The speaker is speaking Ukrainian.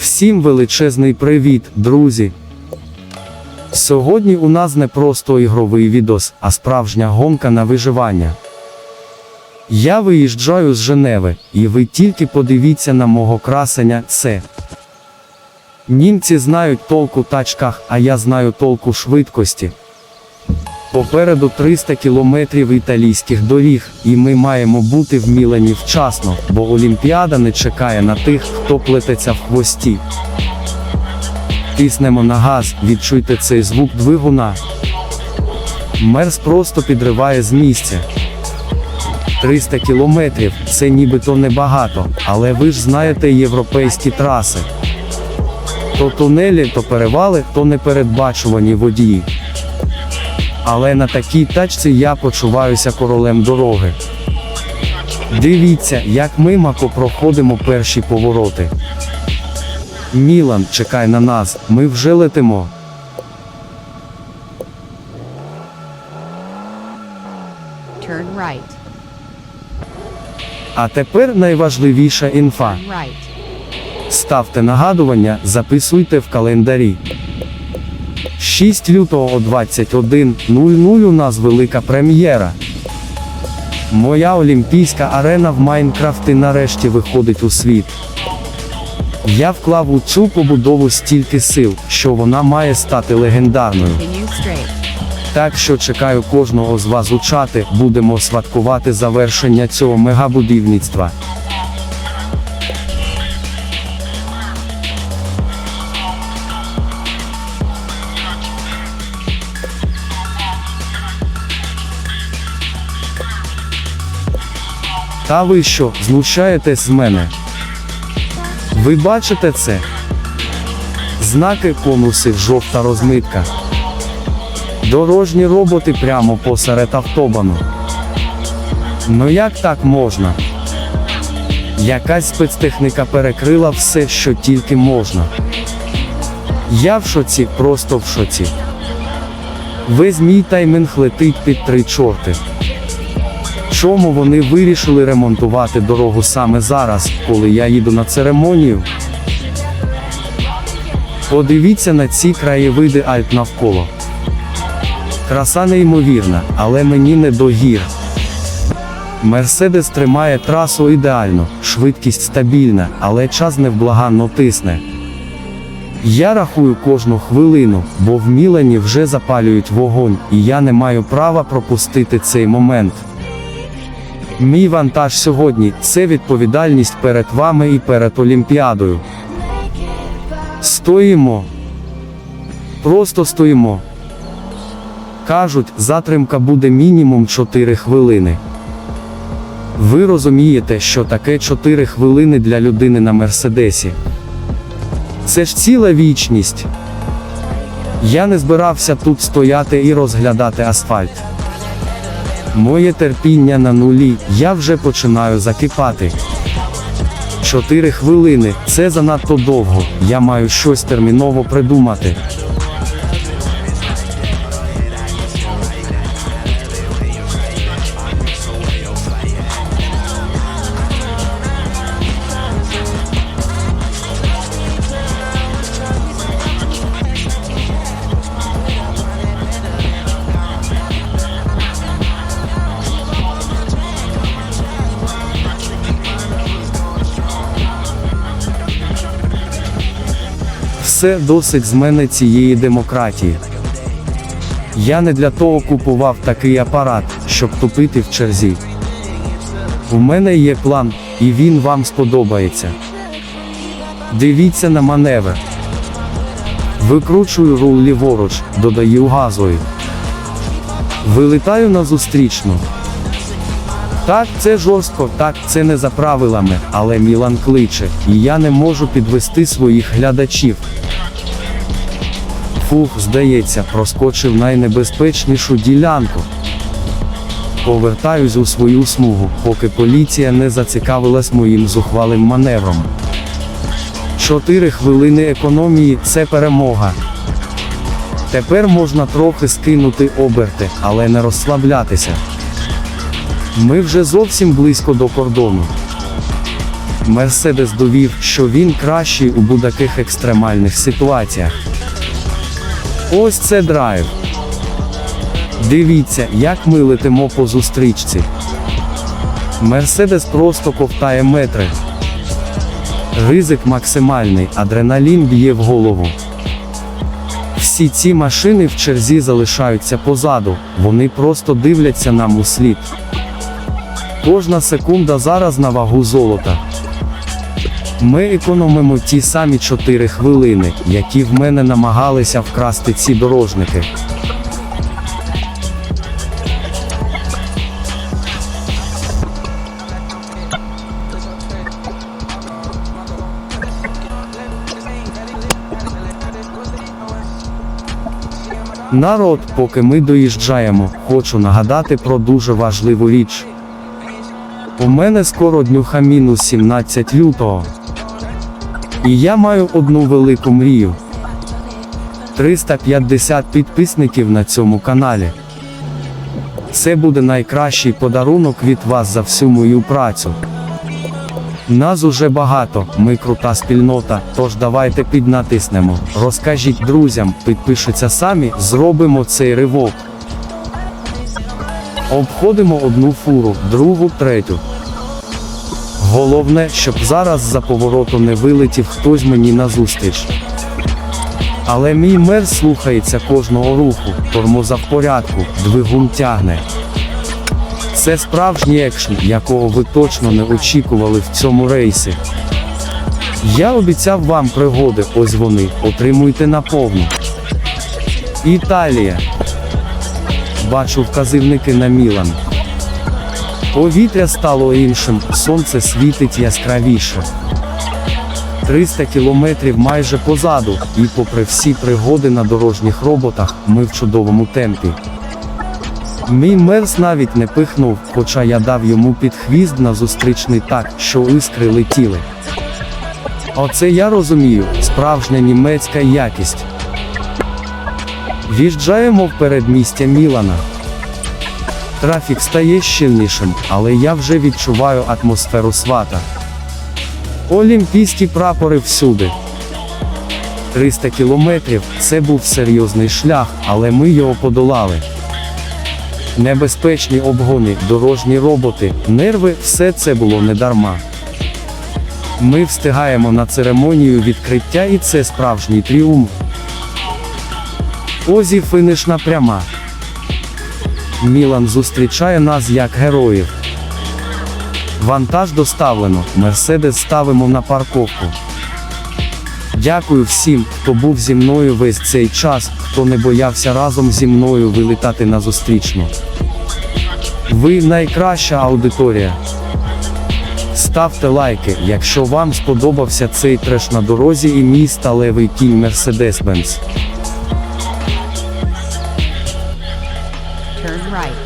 Всім величезний привіт, друзі! Сьогодні у нас не просто ігровий відос, а справжня гонка на виживання. Я виїжджаю з Женеви, і ви тільки подивіться на мого красення це. Німці знають толку тачках, а я знаю толку швидкості. Попереду 300 кілометрів італійських доріг, і ми маємо бути в вчасно, бо Олімпіада не чекає на тих, хто плететься в хвості. Тиснемо на газ, відчуйте цей звук двигуна. Мерс просто підриває з місця. 300 кілометрів це нібито небагато, але ви ж знаєте європейські траси. То тунелі, то перевали, то непередбачувані водії. Але на такій тачці я почуваюся королем дороги. Дивіться, як ми мако проходимо перші повороти. Мілан, чекай на нас, ми вже летимо. Turn right. А тепер найважливіша інфа. Ставте нагадування, записуйте в календарі. 6 лютого о 21.00 у нас велика прем'єра. Моя олімпійська арена в Майнкрафті нарешті виходить у світ. Я вклав у цю побудову стільки сил, що вона має стати легендарною. Так що чекаю кожного з вас у чати, будемо святкувати завершення цього мегабудівництва. Та ви що, знущаєтесь з мене? Ви бачите це? Знаки конусів жовта розмитка. Дорожні роботи прямо посеред автобану. Ну як так можна? Якась спецтехніка перекрила все, що тільки можна. Я в шоці, просто в шоці. Весь мій таймінг летить під три чорти. Чому вони вирішили ремонтувати дорогу саме зараз, коли я їду на церемонію? Подивіться на ці краєвиди Альп навколо. Краса неймовірна, але мені не до гір. Мерседес тримає трасу ідеально, швидкість стабільна, але час невблаганно тисне. Я рахую кожну хвилину, бо в Мілані вже запалюють вогонь, і я не маю права пропустити цей момент. Мій вантаж сьогодні це відповідальність перед вами і перед Олімпіадою. Стоїмо. Просто стоїмо. Кажуть, затримка буде мінімум 4 хвилини. Ви розумієте, що таке 4 хвилини для людини на Мерседесі. Це ж ціла вічність. Я не збирався тут стояти і розглядати асфальт. Моє терпіння на нулі, я вже починаю закипати. 4 хвилини це занадто довго, я маю щось терміново придумати. Все досить з мене цієї демократії. Я не для того купував такий апарат, щоб тупити в черзі. У мене є план, і він вам сподобається. Дивіться на маневр. Викручую рул ліворуч, додаю газою. Вилетаю на зустрічну. Так, це жорстко, так, це не за правилами, але Мілан кличе, і я не можу підвести своїх глядачів. Фух, здається, проскочив найнебезпечнішу ділянку. Повертаюсь у свою смугу, поки поліція не зацікавилась моїм зухвалим маневром. Чотири хвилини економії це перемога. Тепер можна трохи скинути оберти, але не розслаблятися. Ми вже зовсім близько до кордону. Мерседес довів, що він кращий у будь-яких екстремальних ситуаціях. Ось це драйв. Дивіться, як ми летимо по зустрічці. Мерседес просто ковтає метри. Ризик максимальний, адреналін б'є в голову. Всі ці машини в черзі залишаються позаду, вони просто дивляться нам у слід. Кожна секунда зараз на вагу золота. Ми економимо ті самі 4 хвилини, які в мене намагалися вкрасти ці дорожники. Народ, поки ми доїжджаємо, хочу нагадати про дуже важливу річ. У мене скоро днюха мінус 17 лютого. І я маю одну велику мрію. 350 підписників на цьому каналі. Це буде найкращий подарунок від вас за всю мою працю. Нас уже багато, ми крута спільнота, тож давайте піднатиснемо. Розкажіть друзям, підпишіться самі, зробимо цей ривок. Обходимо одну фуру, другу, третю. Головне, щоб зараз за повороту не вилетів хтось мені назустріч. Але мій мер слухається кожного руху, тормоза в порядку, двигун тягне. Це справжній екшн, якого ви точно не очікували в цьому рейсі. Я обіцяв вам пригоди, ось вони, отримуйте наповну. Італія. Бачу вказівники на Мілан. Повітря стало іншим, сонце світить яскравіше. 300 кілометрів майже позаду, і попри всі пригоди на дорожніх роботах, ми в чудовому темпі. Мій мерс навіть не пихнув, хоча я дав йому під хвіст на зустрічний так, що іскри летіли. Оце я розумію, справжня німецька якість. В'їжджаємо в передмістя Мілана. Трафік стає щільнішим, але я вже відчуваю атмосферу свата. Олімпійські прапори всюди. 300 кілометрів це був серйозний шлях, але ми його подолали. Небезпечні обгони, дорожні роботи, нерви все це було недарма. Ми встигаємо на церемонію відкриття і це справжній тріумф. Озі фінишна пряма. Мілан зустрічає нас як героїв. Вантаж доставлено, Мерседес ставимо на парковку. Дякую всім, хто був зі мною весь цей час, хто не боявся разом зі мною вилітати на зустрічну. Ви найкраща аудиторія. Ставте лайки, якщо вам сподобався цей треш на дорозі і мій сталевий кінь Mercedes-Benz. Right.